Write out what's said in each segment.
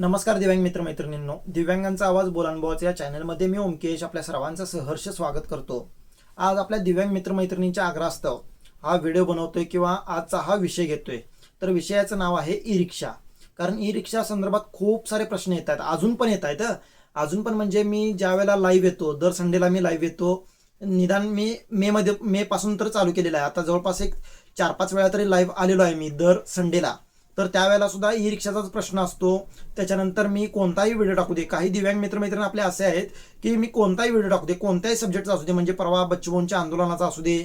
नमस्कार दिव्यांग मित्र मैत्रिणींनो दिव्यांगांचा आवाज बोलानुभवाचा या चॅनलमध्ये मी ओमकेश आपल्या सर्वांचं सहर्ष स्वागत करतो. आज आपल्या दिव्यांग मित्रमैत्रिणींच्या आग्रहास्तव हा व्हिडिओ बनवतोय किंवा आजचा हा विषय घेतोय. तर विषयाचं नाव आहे ई रिक्षा कारण ई रिक्षा संदर्भात खूप सारे प्रश्न येत आहेत. अजून पण येत आहेत अजून पण म्हणजे मी ज्या वेळेला लाईव्ह येतो दर संडेला मी लाईव्ह येतो. निदान मी मे मध्ये मे पासून तर चालू केलेलं आहे. आता जवळपास एक चार पाच वेळा तरी लाईव्ह आलेलो आहे मी दर संडेला. तर त्यावेळेला सुद्धा ई रिक्षाचाच प्रश्न असतो. त्याच्यानंतर मी कोणताही व्हिडिओ टाकू दे. काही दिव्यांग मित्रमैत्रिणी आपले असे आहेत की मी कोणताही व्हिडिओ टाकू दे. कोणत्याही सब्जेक्टचा असू दे. म्हणजे परवा बच्चूभाऊंच्या आंदोलनाचा असू दे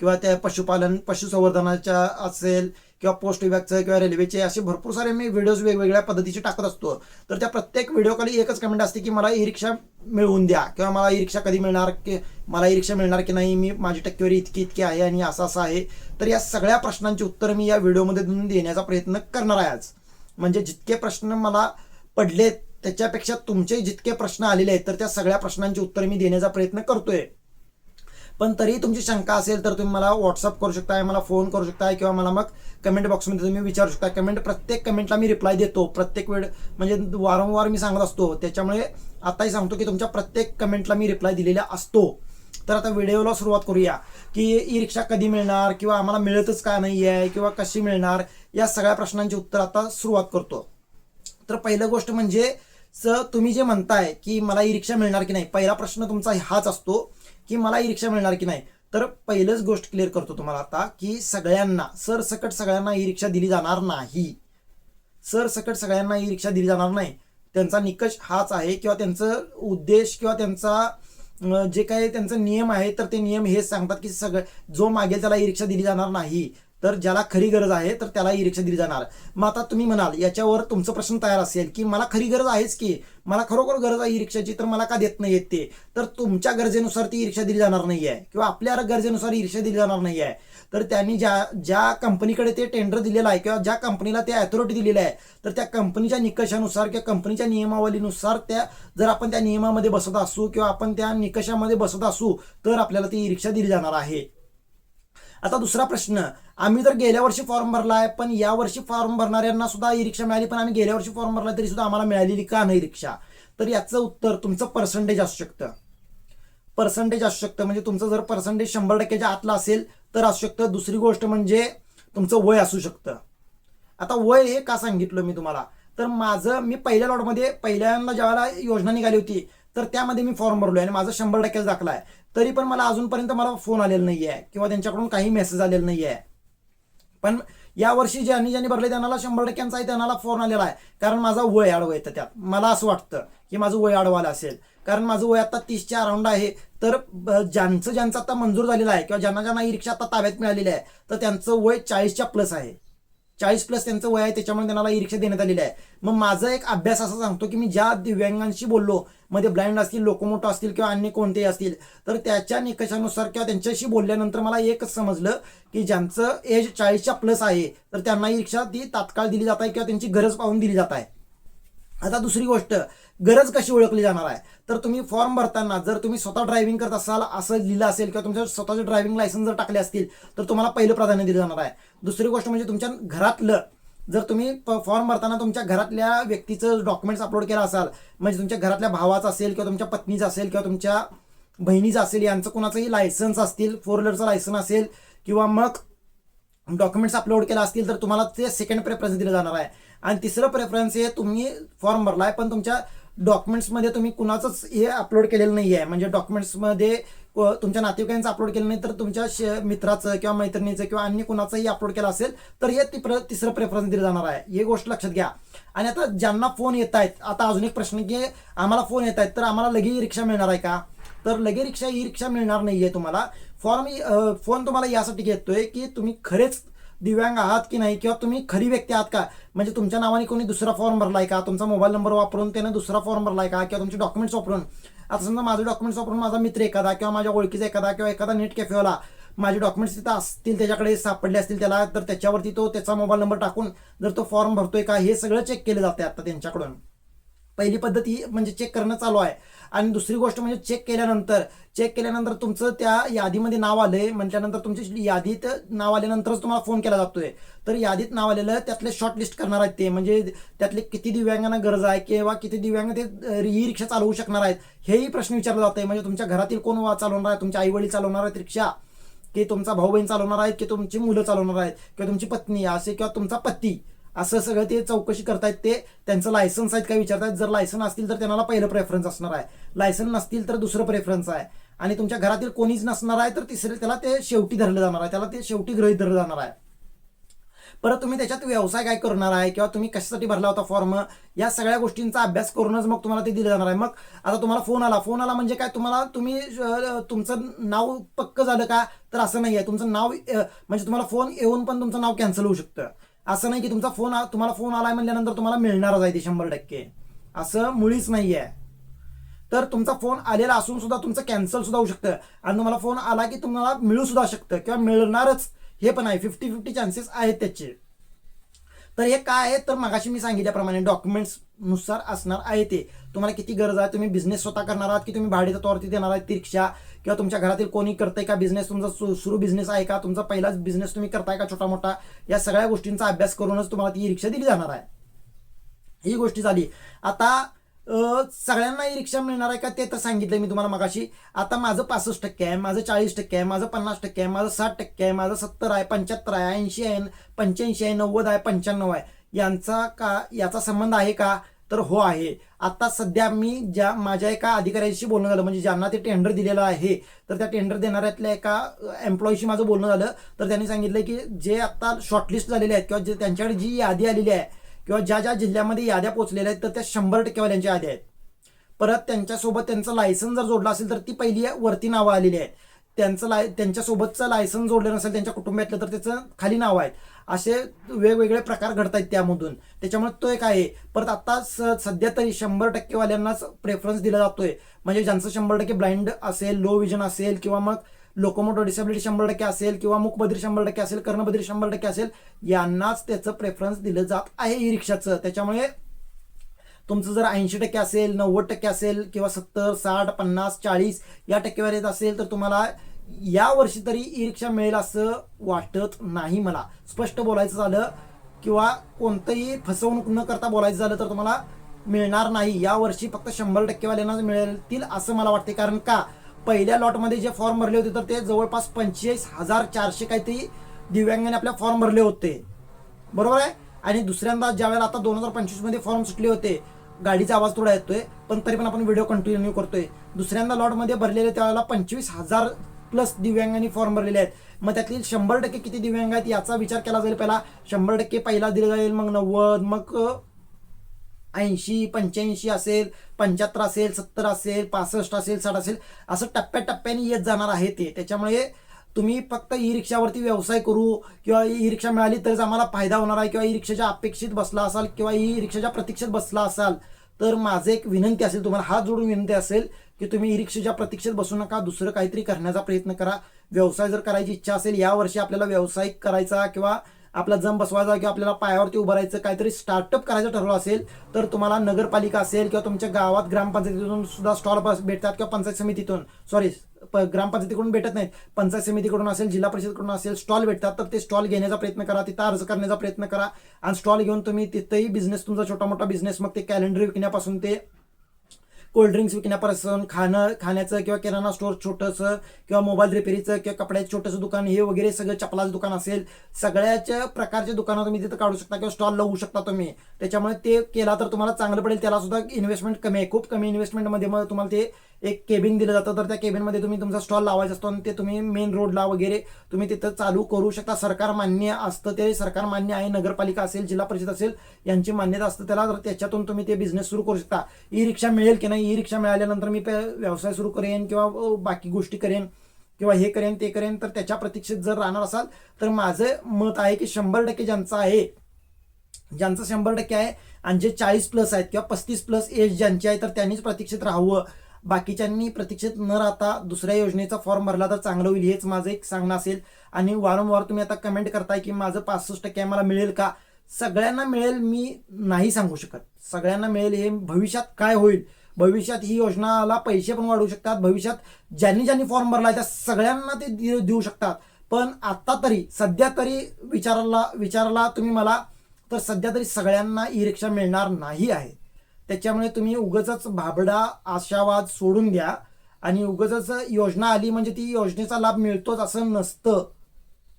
किंवा त्या पशुपालन पशुसंवर्धनाच्या असेल किंवा पोस्ट विभागचं किंवा रेल्वेचे असे भरपूर सारे मी व्हिडिओज वेगवेगळ्या पद्धतीचे टाकत असतो. तर त्या प्रत्येक व्हिडिओखाली एकच कमेंट असते की मला ई रिक्षा मिळवून द्या किंवा मला ई रिक्षा कधी मिळणार की मला ई रिक्षा मिळणार की नाही? मी माझी टक्केवारी इतकी इतकी आहे आणि असं असं आहे. तर या सगळ्या प्रश्नांची उत्तरं मी या व्हिडिओमध्ये देण्याचा प्रयत्न करणार आहे आज. म्हणजे जितके प्रश्न मला पडलेत त्याच्यापेक्षा तुमचे जितके प्रश्न आलेले आहेत तर त्या सगळ्या प्रश्नांची उत्तरं मी देण्याचा प्रयत्न करतोय. पण तरी तुमची शंका असेल तर तुम्ही मला व्हॉट्सअप करू शकताय मला फोन करू शकताय किंवा मला मग कमेंट बॉक्समध्ये तुम्ही विचारू शकता कमेंट प्रत्येक कमेंटला मी रिप्लाय देतो. प्रत्येक वेळ म्हणजे वारंवार मी सांगत असतो. त्याच्यामुळे आताही सांगतो की तुमच्या प्रत्येक कमेंटला मी रिप्लाय दिलेला असतो. तर आता व्हिडिओला सुरुवात करूया. की ई रिक्षा कधी मिळणार किंवा आम्हाला मिळतच का नाही आहे किंवा कशी मिळणार या सगळ्या प्रश्नांची उत्तर आता सुरुवात करतो. तर पहिलं गोष्ट म्हणजे स तुम्ही जे म्हणताय की मला ई रिक्षा मिळणार की नाही पहिला प्रश्न तुमचा हाच असतो. की मला ई रिक्षा मिळणार की नाही? तर पहिलंच गोष्ट क्लिअर करतो तुम्हाला आता की सगळ्यांना सरसकट सगळ्यांना ई रिक्षा दिली जाणार नाही. सरसकट सगळ्यांना ई रिक्षा दिली जाणार नाही. त्यांचा निकष हाच आहे किंवा त्यांचं उद्देश किंवा त्यांचा जे काही त्यांचा नियम आहे तर ते नियम हेच सांगतात की सगळं जो मागेल त्याला ई रिक्षा दिली जाणार नाही. तर ज्याला खरी गरज आहे तर त्याला ई रिक्षा दिली जाणार. मग आता तुम्ही म्हणाल याच्यावर तुमचं प्रश्न तयार असेल की मला खरी गरज आहेच की मला खरोखर गरज आहे ई रिक्षाची तर मला का देत नाही ते? तर तुमच्या गरजेनुसार ती ई रिक्षा दिली जाणार नाही आहे किंवा आपल्या गरजेनुसार ई रिक्षा दिली जाणार नाही आहे तर त्यांनी ज्या ज्या कंपनीकडे ते टेंडर दिलेलं आहे किंवा ज्या कंपनीला ते अथॉरिटी दिलेलं आहे तर त्या कंपनीच्या निकषानुसार किंवा कंपनीच्या नियमावलीनुसार त्या जर आपण त्या नियमामध्ये बसत असू किंवा आपण त्या निकषामध्ये बसत असू तर आपल्याला ती ई रिक्षा दिली जाणार आहे. आता दुसरा प्रश्न आम्ही तर गेल्या वर्षी फॉर्म भरलाय पण या वर्षी फॉर्म भरणाऱ्यांना सुद्धा ई रिक्षा मिळाली पण आम्ही गेल्या वर्षी फॉर्म भरला तरी सुद्धा आम्हाला मिळालेली का नाही रिक्षा? तर याचं उत्तर तुमचं पर्सेंटेज असू शकतं. पर्सेंटेज असू शकतं. म्हणजे तुमचं जर पर्सेंटेज शंभर टक्क्याच्या आतला असेल तर असू शकतं. दुसरी गोष्ट म्हणजे तुमचं वय असू शकतं. आता वय हे का सांगितलं मी तुम्हाला? तर माझं मी पहिल्या लॉटमध्ये पहिल्यांदा ज्यावेळेला योजना निघाली होती तर त्यामध्ये मी फॉर्म भरलोय आणि माझं शंभर टक्केच दाखला आहे. तरी पण मला अजूनपर्यंत मला फोन आलेला नाही आहे किंवा त्यांच्याकडून काही मेसेज आलेला नाही आहे पण या वर्षी ज्यांनी ज्यांनी भरले त्यांना शंभर टक्क्यांचा आहे त्यांना फोन आलेला आहे. कारण माझा वय आडवं येतं त्यात. मला असं वाटतं की माझं वय आडवालं असेल. कारण माझं वय आता तीसच्या अराउंड आहे. तर ब- ज्यांचं ज्यांचं आता मंजूर झालेलं आहे किंवा ज्यांना ज्यांना ई रिक्षा आता ताब्यात मिळालेली आहे तर त्यांचं वय चाळीसच्या प्लस आहे. चाळीस प्लस त्यांचं वय आहे त्याच्यामुळे त्यांना ई रिक्षा देण्यात आलेली आहे. मग माझा एक अभ्यास असा सांगतो की मी ज्या दिव्यांगांशी बोललो मध्ये ब्लाइंड असतील लोकोमोटो असतील किंवा अन्य कोणतेही असतील तर त्याच्या निकषानुसार किंवा त्यांच्याशी बोलल्यानंतर मला एकच समजलं की ज्यांचं एज चाळीसच्या प्लस आहे तर त्यांना ही रिक्षा ती तात्काळ दिली जात आहे किंवा त्यांची गरज पाहून दिली जात आहे. आता दुसरी गोष्ट गरज कशी ओळखली जाणार आहे? तर तुम्ही फॉर्म भरताना जर तुम्ही स्वतः ड्रायव्हिंग करत असाल असं लिहिलं असेल किंवा तुमच्या स्वतःचे ड्रायव्हिंग लायसन्स जर टाकले असतील तर तुम्हाला पहिलं प्राधान्य दिलं जाणार आहे. दुसरी गोष्ट म्हणजे तुमच्या घरातलं जर तुम्ही फॉर्म भरताना तुमच्या घरातल्या व्यक्तीचं डॉक्युमेंट्स अपलोड केलं असाल म्हणजे तुमच्या घरातल्या भावाचं असेल किंवा तुमच्या पत्नीचं असेल किंवा तुमच्या बहिणीचं असेल यांचं कोणाचंही लायसन्स असतील फोर व्हीलरचं लायसन्स असेल किंवा मग डॉक्युमेंट्स अपलोड केला असतील तर तुम्हाला ते सेकंड प्रेफरन्स दिलं जाणार आहे. आणि तिसरं प्रेफरन्स हे तुम्ही फॉर्म भरलाय पण तुमच्या डॉक्युमेंट्समध्ये तुम्ही कुणाचंच हे अपलोड केलेलं नाही आहे म्हणजे डॉक्युमेंट्समध्ये तुमच्या नातेवाईकांचं अपलोड केलं नाही तर तुमच्या शे- मित्राचं किंवा मैत्रिणीचं किंवा अन्य कुणाचंही अपलोड केलं असेल तर हे तिप्र तिसरं प्रेफरन्स दिलं जाणार आहे. ही गोष्ट लक्षात घ्या. आणि आता ज्यांना फोन येत आहेत आता अजून एक प्रश्न की आम्हाला फोन येत आहेत तर आम्हाला लगे रिक्षा मिळणार आहे का? तर लगे रिक्षा ई रिक्षा मिळणार नाही आहे तुम्हाला फॉर्म फोन तुम्हाला यासाठी घेतोय की तुम्ही खरेच दिव्यांग आहात की नाही किंवा तुम्ही खरी व्यक्ती आहात का? म्हणजे तुमच्या नावाने कोणी दुसरा फॉर्म भरलाय का? तुमचा मोबाईल नंबर वापरून त्यानं दुसरा फॉर्म भरलाय का? किंवा तुमचे डॉक्युमेंट्स वापरून? आता समजा माझे डॉक्युमेंट्स वापरून माझा मित्र एखादा किंवा माझ्या ओळखीचा एखादा किंवा एखादा नेट कॅफेवाला माझे डॉक्युमेंट्स तिथं असतील त्याच्याकडे सापडले असतील त्याला तर त्याच्यावरती तो त्याचा मोबाईल नंबर टाकून जर तो फॉर्म भरतोय का? हे सगळं चेक केलं जाते आता त्यांच्याकडून. पहिली पद्धत ही म्हणजे चेक करणं चालू आहे. आणि दुसरी गोष्ट म्हणजे चेक केल्यानंतर चेक केल्यानंतर तुमचं त्या यादीमध्ये नाव आलंय. म्हटल्यानंतर तुमची यादीत नाव आल्यानंतरच तुम्हाला फोन केला जातोय. तर यादीत नाव आलेलं त्यातले शॉर्टलिस्ट करणार आहेत ते. म्हणजे त्यातले किती दिव्यांगांना गरज आहे किंवा किती दिव्यांग ते ई रिक्षा चालवू शकणार आहेत हेही प्रश्न विचारला जात आहे म्हणजे तुमच्या घरातील कोण वा- चालवणार आहे? तुमच्या आई वडील चालवणार आहेत रिक्षा? की तुमचा भाऊ बहीण चालवणार आहेत? की तुमची मुलं चालवणार आहेत? किंवा तुमची पत्नी असे किंवा तुमचा पती? असं सगळं ते चौकशी करतायत ते त्यांचं लायसन्स आहेत काय विचारतायत? जर लायसन असतील तर त्यांना पहिलं प्रेफरन्स असणार आहे. लायसन नसतील तर दुसरं प्रेफरन्स आहे. आणि तुमच्या घरातील कोणीच नसणार आहे तर तिसरे त्याला ते शेवटी धरलं जाणार आहे. त्याला ते शेवटी गृहित धरलं जाणार आहे. परत तुम्ही त्याच्यात व्यवसाय काय करणार आहे किंवा तुम्ही कशासाठी भरला होता फॉर्म या सगळ्या गोष्टींचा अभ्यास करूनच मग तुम्हाला ते दिलं जाणार आहे. मग आता तुम्हाला फोन आला. फोन आला म्हणजे काय? तुम्हाला तुम्ही तुमचं नाव पक्क झालं का? तर असं नाही आहे तुमचं नाव म्हणजे तुम्हाला फोन येऊन पण तुमचं नाव कॅन्सल होऊ शकतं. असं नाही की तुमचा फोन तुम्हाला फोन आलाय म्हणल्यानंतर तुम्हाला मिळणारच आहे ते शंभर टक्के. असं मुळीच नाही आहे तर तुमचा फोन आलेला असून सुद्धा तुमचं कॅन्सल सुद्धा होऊ शकतं. आणि तुम्हाला फोन आला की तुम्हाला मिळू सुद्धा शकतं किंवा मिळणारच. हे पण आहे. फिफ्टी फिफ्टी चान्सेस आहेत त्याचे. तर हे काय आहे? तर मगाशी मी सांगितल्याप्रमाणे डॉक्युमेंट्सनुसार असणार आहे ते. तुम्हाला किती गरज आहे? तुम्ही बिझनेस स्वतः करणार आहात की तुम्ही भाडीच्या तोरती देणार आहात? ती रिक्षा किंवा तुमच्या घरातील कोणी करतंय का बिझनेस तुमचा सु- सुरू बिझनेस आहे का? तुमचा पहिलाच बिझनेस तुम्ही करताय का छोटा मोठा या सगळ्या गोष्टींचा अभ्यास करूनच तुम्हाला ती रिक्षा दिली जाणार आहे. ही गोष्टी झाली. आता सगळ्यांना ई रिक्षा मिळणार आहे का ते तर सांगितलं मी तुम्हाला मगाशी. आता माझं पासष्ट टक्के आहे माझं चाळीस टक्के आहे माझं पन्नास टक्के आहे माझं साठ टक्के आहे माझं सत्तर आहे पंच्याहत्तर आहे ऐंशी आहे पंच्याऐंशी आहे नव्वद आहे पंच्याण्णव आहे. यांचा का याचा संबंध आहे का? तर हो आहे. आता सध्या मी ज्या माझ्या एका अधिकाऱ्याशी बोलणं झालं म्हणजे ज्यांना ते टेंडर दिलेलं आहे तर त्या टेंडर देणाऱ्यातल्या एका एम्प्लॉईशी माझं बोलणं झालं तर त्यांनी सांगितलं की जे आता शॉर्टलिस्ट झालेले आहेत किंवा जे त्यांच्याकडे जी यादी आलेली आहे किंवा ज्या ज्या जिल्ह्यामध्ये याद्या पोचलेल्या आहेत तर त्या शंभर टक्केवाल्यांच्या याद्या आहेत. परत त्यांच्यासोबत त्यांचं लायसन जर जोडलं असेल तर ती पहिली वरती नावं आलेली आहेत. त्यांचं लाय त्यांच्यासोबतचं लायसन जोडलं नसेल त्यांच्या कुटुंबातलं तर त्याचं खाली नाव आहेत. असे वेगवेगळे प्रकार घडत आहेत त्यामधून. त्याच्यामुळे तो एक आहे. परत आता स सध्या तरी शंभर टक्केवाल्यांनाच प्रेफरन्स दिला जातोय. म्हणजे ज्यांचं शंभर टक्के ब्लाइंड असेल लो विजन असेल किंवा मग लोकोमोटो डिसेबिलिटी शंभर टक्के असेल किंवा मुखबद्री शंभर टक्के असेल कर्णबधीर शंभर टक्के असेल यांनाच त्याचं प्रेफरन्स दिलं जात आहे ई रिक्षाचं त्याच्यामुळे तुमचं जर ऐंशी टक्के असेल नव्वद टक्के असेल किंवा सत्तर साठ पन्नास चाळीस या टक्केवारीत असेल तर तुम्हाला या वर्षी तरी ई रिक्षा मिळेल असं वाटत नाही मला. स्पष्ट बोलायचं झालं किंवा कोणतंही फसवणूक न करता बोलायचं झालं तर तुम्हाला मिळणार नाही. या वर्षी फक्त शंभर टक्केवाल्यांना मिळतील असं मला वाटते कारण का? पहिल्या लॉटमध्ये जे फॉर्म भरले होते तर ते जवळपास पंचेचाळीस हजार चारशे काहीतरी दिव्यांगाने आपल्या फॉर्म भरले होते. बरोबर आहे? आणि दुसऱ्यांदा ज्यावेळेला आता दोन हजार पंचवीसमध्ये फॉर्म सुटले होते गाडीचा आवाज थोडा येतोय पण तरी पण आपण व्हिडिओ कंटिन्यू करतोय. दुसऱ्यांदा लॉटमध्ये भरलेले त्यावेळेला पंचवीस हजार प्लस दिव्यांगांनी फॉर्म भरलेले आहेत. मग त्यातील शंभर टक्के किती दिव्यांग आहेत याचा विचार केला जाईल पहिला. शंभर टक्के पहिला दिला जाईल मग नव्वद मग ऐंशी पंच्याऐंशी असेल पंच्याहत्तर असेल सत्तर असेल पासष्ट असेल साठ असेल असं टप्प्याटप्प्याने येत जाणार आहे ते. त्याच्यामुळे तुम्ही फक्त ई रिक्षावरती व्यवसाय करू किंवा ई रिक्षा मिळाली तरच आम्हाला फायदा होणार आहे किंवा ई रिक्षाच्या अपेक्षित बसला असाल किंवा ई रिक्षाच्या प्रतीक्षेत बसला असाल तर माझं एक विनंती असेल तुम्हाला हात जोडून विनंती असेल की तुम्ही ई रिक्षाच्या प्रतीक्षेत बसू नका दुसरं काहीतरी करण्याचा प्रयत्न करा. व्यवसाय जर करायची इच्छा असेल या वर्षी आपल्याला व्यवसाय करायचा किंवा आपला जम बसवायचा किंवा आपल्याला पायावरती उभं राहायचं काहीतरी स्टार्टअप करायचं ठरवलं असेल तर तुम्हाला नगरपालिका असेल किंवा तुमच्या गावात ग्रामपंचायतीतून सुद्धा स्टॉल भेटतात किंवा पंचायत समितीतून. सॉरी ग्रामपंचायतीकडून भेटत नाहीत. पंचायत समितीकडून असेल जिल्हा परिषदकडून असेल स्टॉल भेटतात. तर ते स्टॉल घेण्याचा प्रयत्न करा तिथं अर्ज करण्याचा प्रयत्न करा. आणि स्टॉल घेऊन तुम्ही तिथंही बिझनेस तुमचा छोटा मोठा बिझनेस मग ते कॅलेंडर विकण्यापासून ते कोल्ड्रिंक्स विकण्यापासून खाणं खाण्याचं किंवा किराणा स्टोअर छोटंसं किंवा मोबाईल रिपेरीचं किंवा कपड्याचं छोटंसं दुकान हे वगैरे सगळं चपलाचं दुकान असेल सगळ्याच्या प्रकारचे दुकानं तुम्ही तिथं काढू शकता किंवा स्टॉल लावू शकता तुम्ही. त्याच्यामुळे ते केला तर तुम्हाला चांगलं पडेल त्याला सुद्धा इन्व्हेस्टमेंट कमी आहे. खूप कमी इन्व्हेस्टमेंटमध्ये मग तुम्हाला ते एक केबिन दिलं जातं. तर त्या केबिनमध्ये तुम्ही तुमचा स्टॉल लावायचा असतो आणि ते तुम्ही मेन रोडला वगैरे तुम्ही तिथं चालू करू शकता. सरकार मान्य असतं ते. सरकार मान्य आहे. नगरपालिका असेल जिल्हा परिषद असेल यांची मान्यता असतं. त्याला तर त्याच्यातून तुम्ही ते बिझनेस सुरू करू शकता. ई रिक्षा मिळेल की नाही? ई रिक्षा मिळाल्यानंतर मी व्यवसाय सुरू करेन किंवा बाकी गोष्टी करेन किंवा हे करेन ते करेन. तर त्याच्या प्रतीक्षेत जर राहणार असाल तर माझं मत आहे की शंभर टक्के ज्यांचं आहे ज्यांचं शंभर टक्के आहे आणि जे चाळीस प्लस आहेत किंवा पस्तीस प्लस एज ज्यांची आहे तर त्यांनीच प्रतीक्षेत राहावं. बाकीच्यांनी प्रतीक्षेत न राहता दुसऱ्या योजनेचा फॉर्म भरला तर चांगलं होईल हेच माझं एक सांगणं असेल. आणि वारंवार तुम्ही आता कमेंट करताय की माझं पासष्ट टक्के आम्हाला मला मिळेल का? सगळ्यांना मिळेल मी नाही सांगू शकत. सगळ्यांना मिळेल हे भविष्यात काय होईल? भविष्यात ही योजनाला पैसे पण वाढवू शकतात. भविष्यात ज्यांनी ज्यांनी फॉर्म भरला त्या सगळ्यांना ते दे- देऊ शकतात. पण आता तरी सध्या तरी विचाराला विचारला तुम्ही मला तर सध्या तरी सगळ्यांना ई रिक्षा मिळणार नाही आहे. त्याच्यामुळे तुम्ही उगच भाबडा आशावाद सोडून द्या. आणि उगच योजना आली म्हणजे ती योजनेचा लाभ मिळतोच असं नसतं.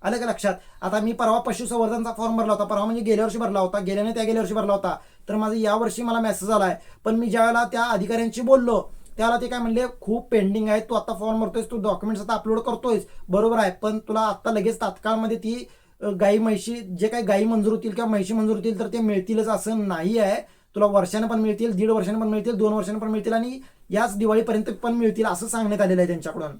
आलं का लक्षात? आता मी परवा पशुसंवर्धनचा फॉर्म भरला होता. परवा म्हणजे गेल्या वर्षी भरला होता. गेल्याने त्या गेल्या वर्षी भरला होता. तर माझा यावर्षी मला मेसेज आला आहे पण मी ज्यावेळेला त्या अधिकाऱ्यांशी बोललो त्याला ते काय म्हणले खूप पेंडिंग आहे. तू आता फॉर्म भरतोयस तू डॉक्युमेंट्स आता अपलोड करतोयस. बरोबर आहे. पण तुला आता लगेच तात्काळमध्ये ती गाई म्हैशी जे काही गाई मंजूर होतील किंवा म्हैशी मंजूर होतील तर ते मिळतीलच असं नाही आहे. तुला वर्षानं पण मिळतील दीड वर्षानं पण मिळतील दोन वर्षानं पण मिळतील आणि याच दिवाळीपर्यंत पण मिळतील असं सांगण्यात आलेलं आहे त्यांच्याकडून.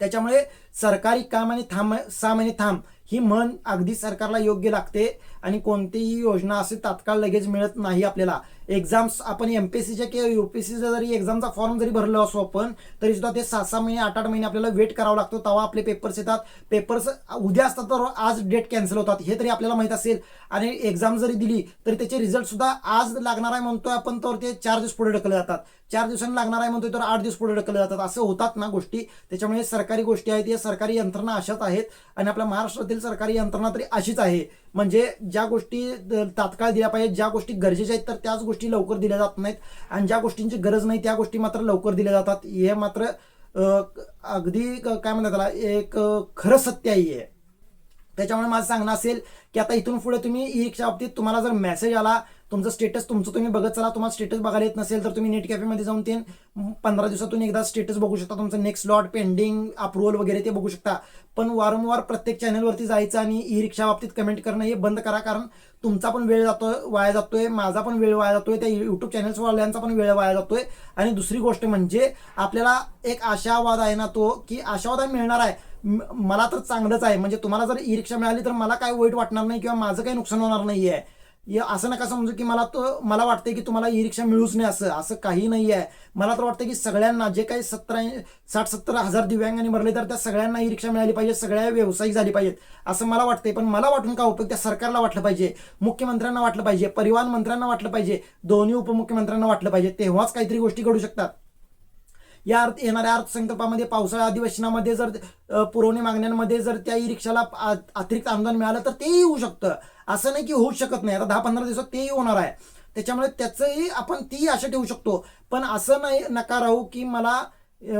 त्याच्यामुळे सरकारी काम आणि थांब सहा महिने थांब ही म्हण अगदी सरकारला योग्य लागते आणि कोणतीही योजना असे तात्काळ लगेच मिळत नाही आपल्याला. एक्झाम्स आपण एमपीएससीच्या किंवा युपीएससीचा जरी एक्झामचा फॉर्म जरी भरलो असो आपण तरी सुद्धा ते सहा सहा महिने आठ आठ महिने आपल्याला वेट करावा लागतो. तेव्हा आपले पेपर्स येतात. पेपर्स उद्या असतात तर आज डेट कॅन्सल होतात. हे तरी आपल्याला माहीत असेल. आणि एक्झाम जरी दिली तरी त्याचे रिझल्ट सुद्धा आज लागणार आहे म्हणतोय आपण तर ते चार दिवस पुढे ढकलले जातात. चार दिवसांनी लागणार आहे म्हणतोय तर आठ दिवस पुढे ढकलले जातात. असं होतात ना गोष्टी. त्याच्यामुळे सरकारी गोष्टी आहेत. या सरकारी यंत्रणा अशाच आहेत. आणि आपल्या महाराष्ट्रातील सरकारी यंत्रणा तरी अशीच आहे. म्हणजे ज्या गोष्टी तात्काळ दिल्या पाहिजेत ज्या गोष्टी गरजेच्या आहेत तर त्याच गोष्टी लवकर दिल्या जात नाहीत. आणि ज्या गोष्टींची गरज नाही त्या गोष्टी मात्र लवकर दिल्या जातात. हे मात्र अगदी काय म्हणतात त्याला एक खरं सत्य आहे त्याच्यामुळे माझं सांगणं असेल की आता इथून पुढे तुम्ही ई रिक्षा बाबतीत तुम्हाला जर मेसेज आला तुमचं स्टेटस तुमचं तुम्ही बघत चला. तुम्हाला स्टेटस बघायला येत नसेल तर तुम्ही नेट कॅफेमध्ये जाऊन ते पंधरा दिवसातून एकदा स्टेटस बघू शकता. तुमचं नेक्स्ट लॉट पेंडिंग अप्रुव्हल वगैरे ते बघू शकता. पण वारंवार प्रत्येक चॅनलवरती जायचं आणि ई रिक्षा बाबतीत कमेंट करणं हे बंद करा. कारण तुमचा पण वेळ जातोय वाया जातोय. माझा पण वेळ वाया जातोय. त्या युट्यूब चॅनल्सवाल्यांचा पण वेळ वाया जातोय. आणि दुसरी गोष्ट म्हणजे आपल्याला एक आशावाद आहे ना तो की आशावाद मिळणार आहे. मला तर चांगलंच आहे. म्हणजे तुम्हाला जर ई रिक्षा मिळाली तर मला काय वाईट वाटणार नाही किंवा माझं काही नुकसान होणार नाही आहे असं नका समजू की मला तो मला वाटतं की तुम्हाला ई रिक्षा मिळूच नाही असं. असं काही नाही आहे मला तर वाटतं की सगळ्यांना जे काही सतरा साठ सत्तर हजार दिव्यांगांनी भरले तर त्या सगळ्यांना ई रिक्षा मिळाली पाहिजे सगळ्या व्यावसायिक झाली पाहिजेत. असं मला वाटतंय. पण मला वाटून का उपयोग त्या सरकारला वाटलं पाहिजे? मुख्यमंत्र्यांना वाटलं पाहिजे? परिवहन मंत्र्यांना वाटलं पाहिजे? दोन्ही उपमुख्यमंत्र्यांना वाटलं पाहिजे? तेव्हाच काहीतरी गोष्टी घडू शकतात. या अर्थ येणाऱ्या अर्थसंकल्पामध्ये पावसाळ्या अधिवेशनामध्ये जर पुरवणी मागण्यांमध्ये जर त्या ई रिक्षाला अतिरिक्त अनुदान मिळालं तर तेही होऊ शकतं. असं नाही की होऊ शकत नाही. आता दहा पंधरा दिवसात तेही होणार आहे. त्याच्यामुळे त्याचंही आपण तीही आशा ठेवू शकतो. पण असं नाही नका राहू की मला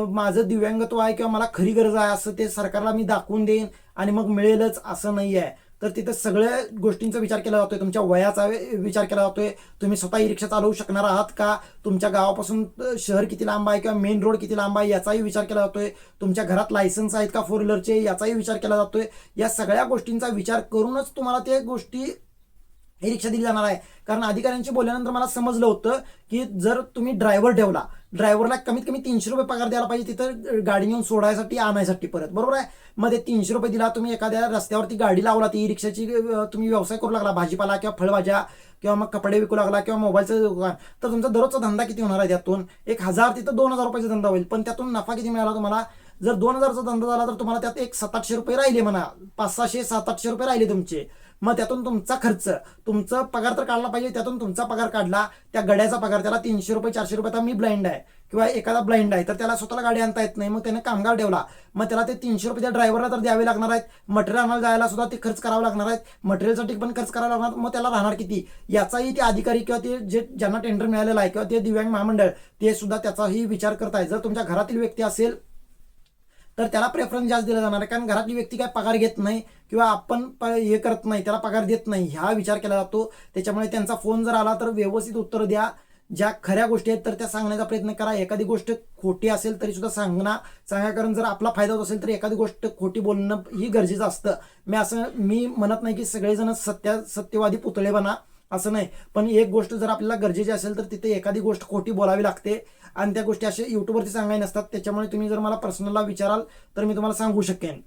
माझं दिव्यांगत्व आहे किंवा मला खरी गरज आहे असं ते सरकारला मी दाखवून देईन आणि मग मिळेलच असं नाही आहे तर तिथं सगळ्या गोष्टींचा विचार केला जातोय. तुमच्या वयाचा वे- विचार केला जातोय. तुम्ही स्वतः ई रिक्षा चालवू शकणार आहात का? तुमच्या गावापासून शहर किती लांब आहे किंवा मेन रोड किती लांब आहे याचाही विचार केला जातोय. तुमच्या घरात लायसन्स आहेत का फोर व्हीलरचे? याचाही विचार केला जातोय. या सगळ्या गोष्टींचा विचार करूनच तुम्हाला ते गोष्टी ही रिक्षा दिली जाणार आहे. कारण अधिकाऱ्यांशी बोलल्यानंतर मला समजलं होतं की जर तुम्ही ड्रायव्हर ठेवला ड्रायव्हरला कमीत कमी तीनशे रुपये पगार द्यायला पाहिजे तिथं गाडी नेऊन सोडायसाठी आणायसाठी परत. बरोबर आहे? मग ते तीनशे रुपये दिला तुम्ही एखाद्या रस्त्यावरती गाडी लावला ती रिक्षाची तुम्ही व्यवसाय करू लागला भाजीपाला किंवा फळभाज्या किंवा मग कपडे विकू लागला किंवा मोबाईलचं दुकान तर तुमचा दररोजचा धंदा किती होणार आहे त्यातून? एक हजार तिथं दोन हजार रुपयाचा धंदा होईल पण त्यातून नफा किती मिळाला तुम्हाला? जर दोन हजारचा धंदा झाला तर तुम्हाला त्यात एक सात आठशे रुपये राहिले म्हणा. पाच सहाशे सात आठशे रुपये राहिले तुमचे. मग त्यातून तुमचा खर्च तुमचा पगार तर काढला पाहिजे त्यातून तुमचा पगार काढला त्या गड्याचा पगार त्याला तीनशे रुपये चारशे रुपये आता मी ब्लाइंड आहे. किंवा एखादा ब्लाइंड आहे तर त्याला स्वतःला गाडी आणता येत नाही मग त्याने कामगार ठेवला. मग त्याला ते तीनशे रुपये त्या ड्रायव्हरला तर द्यावे लागणार आहेत. मटेरियल आणायला जायला सुद्धा ते खर्च करावे लागणार आहेत. मटेरियलसाठी पण खर्च करावा लागणार मग त्याला राहणार किती? याचाही ते अधिकारी किंवा ते जे ज्यांना टेंडर मिळालेलं आहे किंवा ते दिव्यांग महामंडळ ते सुद्धा त्याचाही विचार करताय. जर तुमच्या घरातील व्यक्ती असेल तर त्याला प्रेफरन्स जास्त दिला जाणार आहे. कारण घरातली व्यक्ती काय पगार घेत नाही किंवा आपण प- हे करत नाही त्याला पगार देत नाही हा विचार केला जातो. त्याच्यामुळे त्यांचा फोन जर आला तर व्यवस्थित उत्तर द्या. ज्या खऱ्या गोष्टी आहेत तर त्या सांगण्याचा प्रयत्न करा. एखादी गोष्ट खोटी असेल तरी सुद्धा सांगणं सांगा. कारण जर आपला फायदा होत असेल तर एखादी गोष्ट खोटी बोलणं ही गरजेचं असतं. मी असं मी म्हणत नाही की सगळेजण सत्या सत्यवादी पुतळे बना असं नाही. पण एक गोष्ट जर आपल्याला गरजेची असेल तर तिथे एखादी गोष्ट खोटी बोलावी लागते. आणि त्या गोष्टी असे युट्यूबवरती सांगाय नसतात. त्याच्यामुळे तुम्ही जर मला पर्सनलला विचाराल तर मी तुम्हाला सांगू शकेन.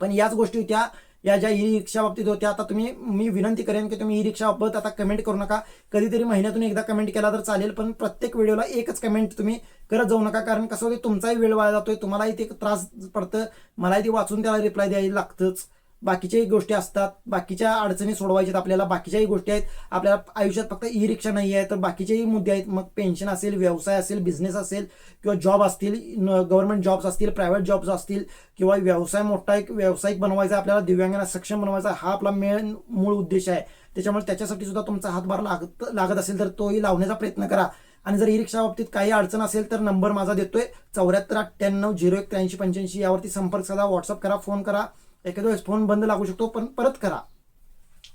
पण याच गोष्टी होत्या. या ज्या ई रिक्षा बाबतीत होत्या आता तुम्ही मी विनंती करेन की तुम्ही ई रिक्षाबाबत आता कमेंट करू नका. कधीतरी महिन्यातून एकदा कमेंट केला तर चालेल पण प्रत्येक व्हिडिओला एकच कमेंट तुम्ही करत जाऊ नका. कारण कसं होते तुमचाही वेळ वाया जातोय तुम्हालाही ते त्रास पडतं. मलाही ते वाचून त्याला रिप्लाय द्यायला लागतंच. बाकीच्याही गोष्टी असतात बाकीच्या अडचणी सोडवायच्यात आपल्याला बाकीच्याही गोष्टी आहेत. आपल्याला आयुष्यात फक्त ई रिक्षा नाही आहे तर बाकीचेही मुद्दे आहेत. मग पेन्शन असेल व्यवसाय असेल बिझनेस असेल किंवा जॉब असतील गव्हर्नमेंट जॉब्स असतील प्रायव्हेट जॉब्स असतील किंवा व्यवसाय मोठा एक व्यावसायिक बनवायचा आपल्याला दिव्यांगांना सक्षम बनवायचा हा आपला मेन मूळ उद्देश आहे. त्याच्यामुळे त्याच्यासाठी सुद्धा तुमचा हातभार लागत लागत असेल तर तोही लावण्याचा प्रयत्न करा. आणि जर ई रिक्षा बाबतीत काही अडचण असेल तर नंबर माझा देतोय. चौऱ्याहत्तर अठ्ठ्याण्णव झिरो एक त्र्याऐंशी पंच्याऐंशी यावरती संपर्क साधा व्हॉट्सअप करा फोन करा. एखाद्या वेळेस फोन बंद लागू शकतो पण परत करा.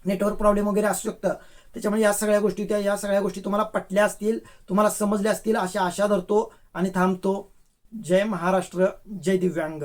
नेटवर्क प्रॉब्लेम वगैरे असू शकतं. त्याच्यामुळे या सगळ्या गोष्टी त्या या सगळ्या गोष्टी तुम्हाला पटल्या असतील तुम्हाला समजल्या असतील अशा आशा धरतो आणि थांबतो. जय महाराष्ट्र जय दिव्यांग.